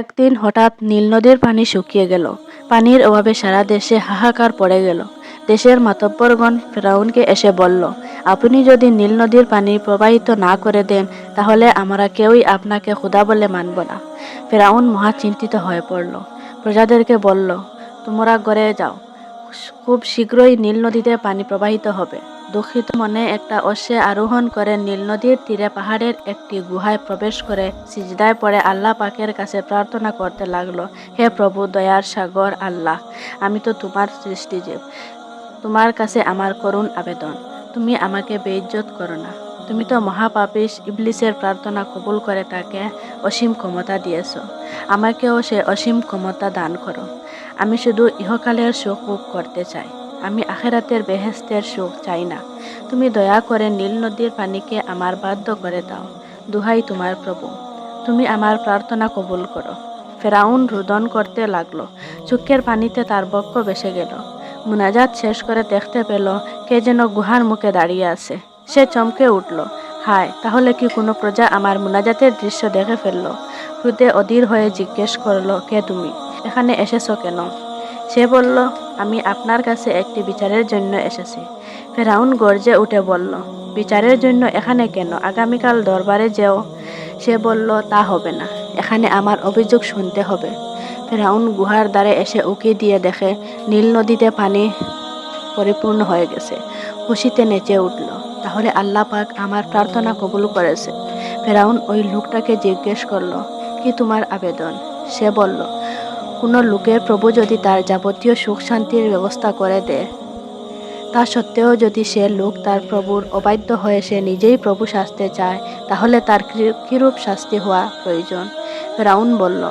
একদিন হঠাৎ নীল নদীর পানি শুকিয়ে গেল। পানির অভাবে সারা দেশে হাহাকার পড়ে গেল। দেশের মাতব্বরগণ ফেরাউনকে এসে বলল, আপনি যদি নীল নদীর পানি প্রবাহিত না করে দেন, তাহলে আমরা কেউই আপনাকে খুদা বলে মানব না। ফেরাউন মহা চিন্তিত হয়ে পড়ল। প্রজাদেরকে বলল, তোমরা গড়ে যাও। খুব শীঘ্রই নীল নদীতে পানি প্রবাহিত হবে। দুঃখিত মনে একটা অশ্বে আরোহণ করে নীল নদীর তীরে পাহাড়ের একটি গুহায় প্রবেশ করে সিজদায় পড়ে আল্লাহ পাকের কাছে প্রার্থনা করতে লাগল, হে প্রভু, দয়ার সাগর, আল্লাহ, আমি তো তোমার সৃষ্টিজীব। তোমার কাছে আমার করুণ আবেদন। তুমি আমাকে বেইজ্জত করো না। তুমি তো মহাপাপিস ইবলিসের প্রার্থনা কবুল করে তাকে অসীম ক্ষমতা দিয়েছ। আমাকেও সে অসীম ক্ষমতা দান করো। আমি শুধু ইহকালের সুখ ভোগ করতে চাই। আমি আখেরাতের বেহেস্তের সুখ চাই না। তুমি দয়া করে নীল নদীর পানিকে আমার বাধ্য করে দাও। দুহাই তোমার প্রভু। তুমি আমার প্রার্থনা কবুল করো। ফেরাউন রোদন করতে লাগল। চোখের পানিতে তার বক্ষ বেসে গেল। মুনাজাত শেষ করে দেখতে পেল, কে যেন গুহার মুখে দাঁড়িয়ে আছে। সে চমকে উঠল। হায়, তাহলে কি কোনো প্রজা আমার মুনাজাতের দৃশ্য দেখে ফেলল? হৃদে অধীর হয়ে জিজ্ঞেস করল, কে তুমি? এখানে এসেছ কেন? সে বলল, আমি আপনার কাছে একটি বিচারের জন্য এসেছি। ফেরাউন গর্জে উঠে বলল, বিচারের জন্য এখানে কেন? আগামীকাল দরবারে যেও। সে বলল, তা হবে না। এখানে আমার অভিযোগ শুনতে হবে। ফেরাউন গুহার দ্বারে এসে উকি দিয়ে দেখে নীল নদীতে পানি পরিপূর্ণ হয়ে গেছে। খুশিতে নেচে উঠল, তাহলে আল্লাহ পাক আমার প্রার্থনা কবুল করেছে। ফেরাউন ওই লোকটাকে জিজ্ঞেস করল, কি তোমার আবেদন? সে বলল কোনো লোকের প্রভু যদি তার যাবতীয় সুখ শান্তির ব্যবস্থা করে দেয়, তা সত্ত্বেও যদি সে লোক তার প্রভুর অবাধ্য হয়ে সে নিজেই প্রভু শাস্তে চায়, তাহলে তার কিরূপ শাস্তি হওয়া প্রয়োজন? ফেরাউন বলল,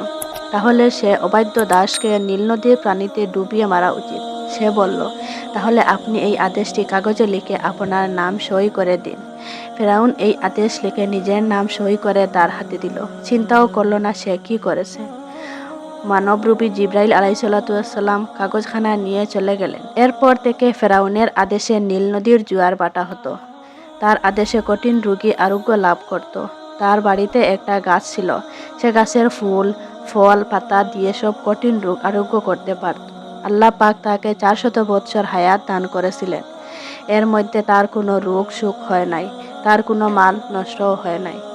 তাহলে সে অবাধ্য দাসকে নীল নদীর প্রাণীতে ডুবিয়ে মারা উচিত। সে বলল, তাহলে আপনি এই আদেশটি কাগজে লিখে আপনার নাম সই করে দিন। ফেরাউন এই আদেশ লিখে নিজের নাম সই করে তার হাতে দিল। চিন্তাও করল না সে কি করেছে। মানবরূপী জিব্রাইল আলাইসাল্লাম কাগজখানা নিয়ে চলে গেলেন। এরপর থেকে ফেরাউনের আদেশে নীল নদীর জোয়ার বাটা হতো। তার আদেশে কঠিন রোগী আরোগ্য লাভ করত। তার বাড়িতে একটা গাছ ছিল। সে গাছের ফুল, ফল, পাতা দিয়ে সব কঠিন রোগ আরোগ্য করতে পারত। আল্লাহ পাক তাকে চারশত বৎসর হায়াত দান করেছিলেন। এর মধ্যে তার কোনো রোগ সুখ হয় নাই। তার কোনো মাল নষ্টও হয় নাই।